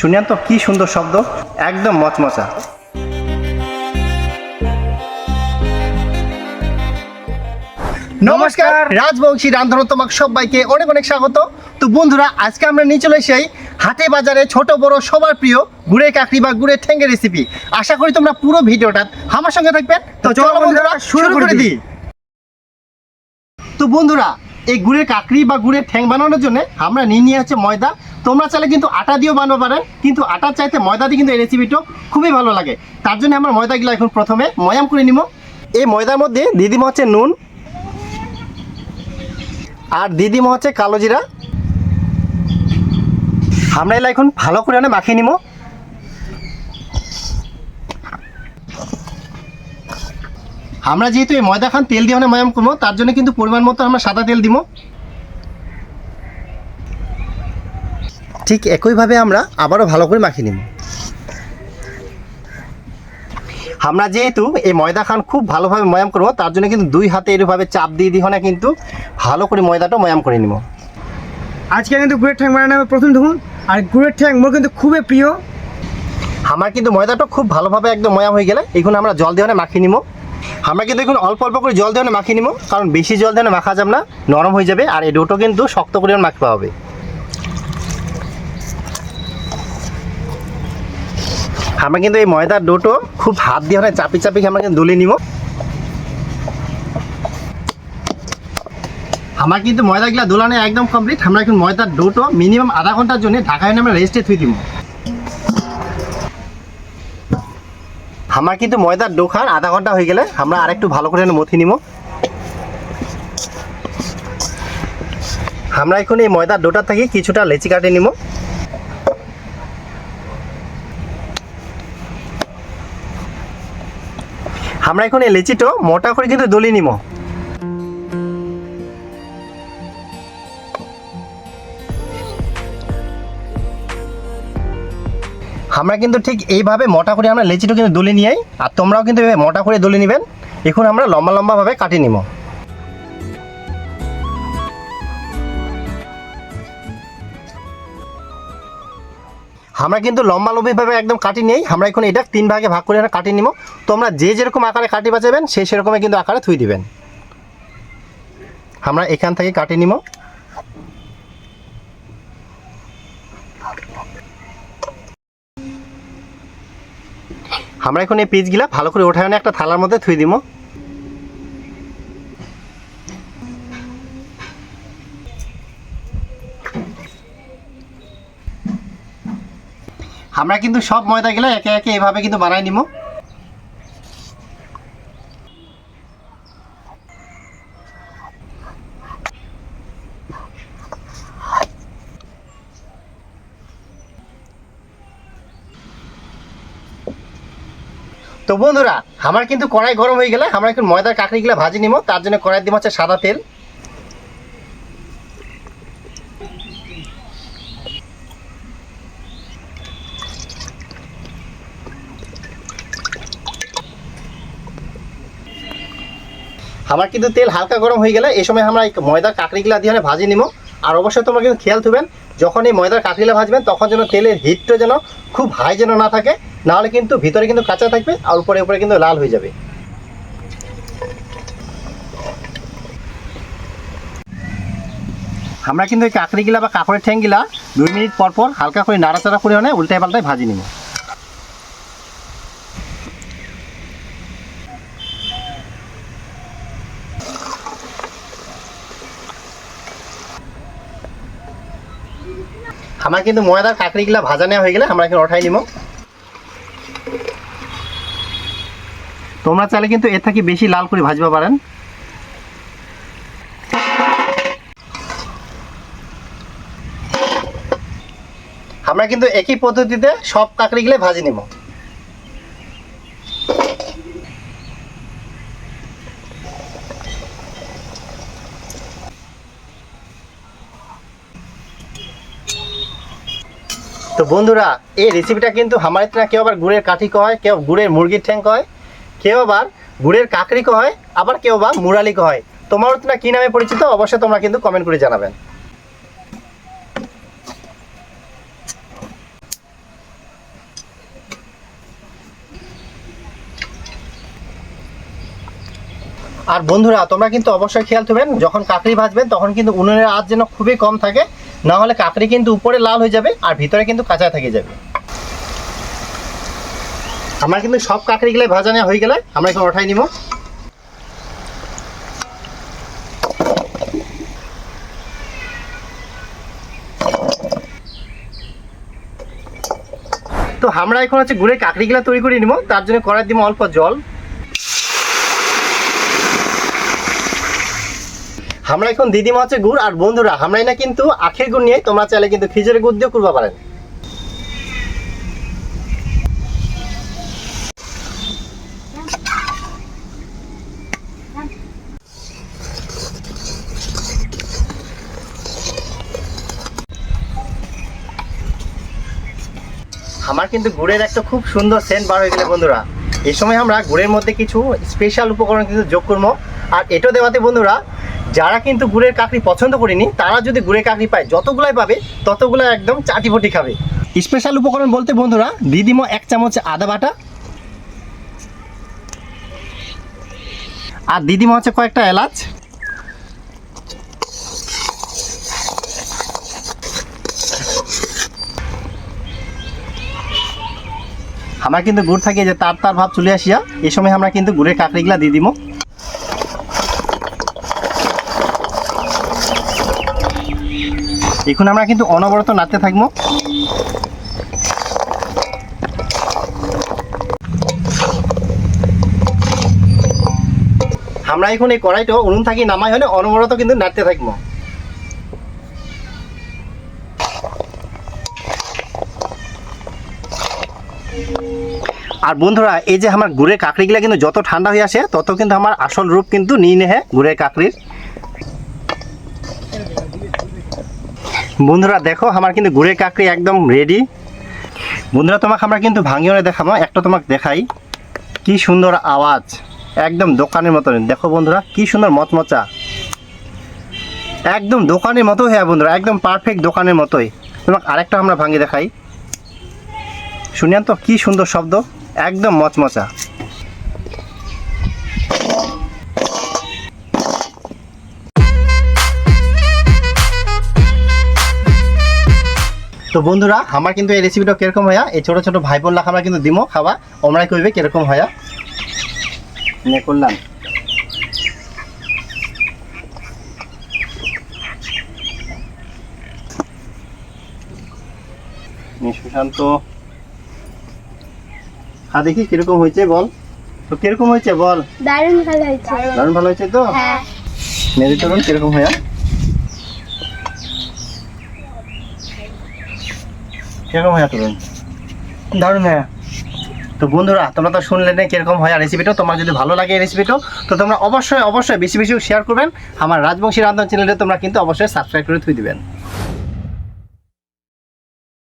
শুনিয়ান তো কি সুন্দর শব্দ। একদম মচমচা। নমস্কার রাজবংশী রান্ধন তোমাকে সবাইকে অনেক অনেক স্বাগত। তো বন্ধুরা আজকে আমরা নিয়ে চলে এসেই হাটে বাজারে ছোট বড় সবার প্রিয় গুড়ের কাকড়ি বা গুড়ের ঠ্যাঙ্গের রেসিপি আশা করি তোমরা পুরো ভিডিওটা আমার সঙ্গে থাকবেন তো চলো বন্ধুরা শুরু করে দিই। তো বন্ধুরা এই গুড়ের কাকড়ি বা গুড়ের ঠ্যাং বানানোর জন্য আমরা নিয়ে নিয়ে হচ্ছে ময়দা তোমরা চাইলে কিন্তু আটা দিয়েও বানাতে পারেন কিন্তু আটার চাইতে ময়দা দিয়ে কিন্তু এই রেসিপিটা খুবই ভালো লাগে। তার জন্য আমরা ময়দাগুলো এখন প্রথমে ময়াম করে নিব এই ময়দার মধ্যে দিদিমা হচ্ছে নুন আর দিদিমা হচ্ছে কালো জিরা। আমরা এলা এখন ভালো করে অনেক মাখিয়ে নিব আমরা যেহেতু এই ময়দা খান তেল দিয়ে অনেক ময়াম করব, তার জন্য কিন্তু পরিমাণ মতো আমরা সাদা তেল দিব ঠিক একইভাবে আমরা আবারও ভালো করে মাখিয়ে নিব। আমরা যেহেতু এই ময়দা খান খুব ভালোভাবে ময়াম করব তার জন্য কিন্তু দুই হাতে এরভাবে চাপ দিয়ে দিই না কিন্তু ভালো করে ময়দাটা ময়াম করে নিব। আজকে কিন্তু গুড়ের ঠ্যাং বানানো প্রথম দেখুন আর গুড়ের ঠ্যাং মোর কিন্তু খুবই প্রিয়। আমার কিন্তু ময়দাটা খুব ভালোভাবে একদম ময়াম হয়ে গেলে এখন আমরা জল দিয়ে মাখিয়ে নিব। আমরা কিন্তু এখন অল্প অল্প করে জল দিয়ে মাখিয়ে নিব কারণ বেশি জল দিয়ে মাখা যাবে না নরম হয়ে যাবে আর এই ডোটো কিন্তু শক্ত করে মাখতে হবে। আমরা কিন্তু এই ময়দার ডোটো খুব হাত দিয়ে অনেক চাপি চাপি আমরা কিন্তু দলে নিব। আমার কিন্তু ময়দাগুলা দোলানো একদম কমপ্লিট আমরা এখন ময়দার ডোটো মিনিমাম আধা ঘণ্টার জন্য ঢাকায় আমরা রেস্টে থুই দিব। আমার কিন্তু ময়দার ডোখান আধা ঘণ্টা হয়ে গেলে আমরা আরেকটু ভালো করে মথি নিব। আমরা এখন এই ময়দার ডোটার থেকে কিছুটা লেচি কাটে নিব। আমরা এখন এই লেচিটো মোটা করে কিন্তু দলি নিব আমরা কিন্তু ঠিক এইভাবে মোটা করে আমরা লেচিটো কিন্তু দলি নিয়ে আর তোমরাও কিন্তু মোটা করে দলি নেবেন। এখন আমরা লম্বা লম্বাভাবে কাটিয়ে নিব আমরা কিন্তু লম্বা লম্বিভাবে একদম কাটি নেই। আমরা এখন এটা তিন ভাগে ভাগ করে কাটিয়ে নিব। তোমরা যে যেরকম আকারে কাটি বাঁচাবেন সে সেরকমই কিন্তু আকারে থুই দিবেন। আমরা এখান থেকে কাটিয়ে নিব। আমরা এখন এই পিসগুলা ভালো করে ওঠায় একটা থালার মধ্যে থুই দিব। আমরা কিন্তু সব ময়দাগুলো একে একে এভাবে কিন্তু বানাই নিব তো বন্ধুরা, আমার কিন্তু কড়াই গরম হয়ে গেলে আমরা এখন ময়দার কাকড়িগুলো ভাজি নিব তার জন্য কড়াই দিব হচ্ছে সাদা তেল। আমার কিন্তু তেল হালকা গরম হয়ে গেলে এই সময় আমরা এই ময়দার কাকড়িগুলা দিয়ে ভাজি নিব আর অবশ্যই তোমরা কিন্তু খেয়াল থুবেন, যখন এই ময়দার কাকড়িলা ভাজবেন, তখন যেন তেলের হিটটা যেন খুব হাই যেন না থাকে, নাহলে কিন্তু ভিতরে কিন্তু কাঁচা থাকবে আর উপরে উপরে কিন্তু লাল হয়ে যাবে। আমরা কিন্তু এই কাকড়িগুলা বা কাপড়ের ঠ্যাংগুলা দুই মিনিট পর পর হালকা করে নাড়াচাড়া করে মানে উল্টায় পাল্টায় ভাজি নিব আমার কিন্তু ময়দার কাকড়িগুলো ভাজা নেওয়া হয়ে গেলে আমরা এখানে ওঠাই নিব তোমরা চাইলে কিন্তু এর থেকে বেশি লাল করে ভাজবা পারেন। আমরা কিন্তু একই পদ্ধতিতে সব কাকড়িগুলো ভাজি নিব। তো বন্ধুরা, এই রেসিপিটা কিন্তু আমার না কেউ আবার গুড়ের কাঠি কয়, কেউ গুড়ের মুরগির ঠ্যাং কয়, কেউ আবার গুড়ের কাকড়ি কয়, আবার কেউ বা মুরালি কয়। তোমার না কী নামে পরিচিত, অবশ্যই তোমরা কিন্তু কমেন্ট করে জানাবেন। আর বন্ধুরা, তোমরা কিন্তু অবশ্যই খেয়াল থাকবেন যখন কাকড়ি ভাজবেন, তখন কিন্তু উনুনের আজ যেন খুবই কম থাকে না হলে কাকড়ি কিন্তু উপরে লাল হয়ে যাবে আর ভিতরে কিন্তু কাঁচা থেকে যাবে। আমার কিন্তু সব কাকড়িগুলো ভাজা নেওয়া হয়ে গেলে আমরা এখন ওঠাই নিব। তো আমরা এখন হচ্ছে গুড়ের কাকড়িগুলো তৈরি করে নিব, তার জন্য কড়াই দিব অল্প জল। আমরা এখন দিদিমা হচ্ছে গুড় আর বন্ধুরা আমরাই না কিন্তু আখের গুড় নিয়ে তোমরা চাইলে কিন্তু খিচুড়ি গুড় দিয়েও করবা পারেন। আমার কিন্তু গুড়ের একটা খুব সুন্দর সেন্ট বার হয়ে গেলে বন্ধুরা। এই সময় আমরা গুড়ের মধ্যে কিছু স্পেশাল উপকরণ কিন্তু যোগ করব। আর এটা দেওয়াতে বন্ধুরা যারা কিন্তু গুড়ের কাকড়ি পছন্দ করেনি, তারা যদি গুড়ের কাকড়ি পায়, যতগুলাই পাবে, ততগুলো একদম চাটিপটি খাবে। স্পেশাল উপকরণ বলতে বন্ধুরা, দিদিমো এক চামচ আদা বাটা। আর দিদিমা হচ্ছে কয়েকটা এলাচ। আমরা কিন্তু গুড় থাকে যে তার তার ভাব চলে আসিয়া এই সময় আমরা কিন্তু গুড়ের কাকড়িগুলা দিয়ে দিব এখন আমরা কিন্তু অনবরত নাড়তে থাকব। আমরা এখন এই কড়াইটা উনুন থাকি নামাই হলে অনবরত কিন্তু নাড়তে থাকব। আর বন্ধুরা, এই যে আমার গুড়ের কাকড়িগুলা কিন্তু যত ঠান্ডা হয়ে আসে, তত কিন্তু আমার আসল রূপ কিন্তু নিয়ে নেহে গুড়ের কাকড়ির। বন্ধুরা দেখো, আমার কিন্তু গুড়ের কাকড়ি একদম রেডি বন্ধুরা, তোমাকে আমরা কিন্তু ভাঙিয়ে দেখাবো, একটা তোমাকে দেখাই। কি সুন্দর আওয়াজ, একদম দোকানের মতো দেখো বন্ধুরা, কি সুন্দর মচমচা। একদম দোকানের মতো হ্যাঁ বন্ধুরা, একদম পারফেক্ট দোকানের মতোই। তোমাকে আরেকটা আমরা ভাঙিয়ে দেখাই। শুনিয়ান তো, কি সুন্দর শব্দ, একদম মচমচা। তো বন্ধুরা আমার কিন্তু এই রেসিপিটা কীরকম হয়া এই ছোট ছোট ভাই বোন আমরা কিন্তু দিমো খাওয়া। ওমরাই কইবে কীরকম হয়া নে করলাম। সুশান্ত। হ্যাঁ দেখি কীরকম হয়েছে বল। তো কীরকম হয়েছে বল। দারুণ ভালো হয়েছে। দারুণ ভালো হয়েছে তো? হ্যাঁ। মেরে তরুণ কীরকম হয়া কীরকম হয় তরুণ দারুণ হ্যাঁ তো বন্ধুরা তোমরা তো শুনলে না কীরকম হয় রেসিপিটা তোমার যদি ভালো লাগে এই রেসিপিটা তো তোমরা অবশ্যই অবশ্যই বেশি বেশি শেয়ার করবেন। আমার রাজবংশী রান্ধন চ্যানেলে তোমরা কিন্তু অবশ্যই সাবস্ক্রাইব করে থুই দিবেন।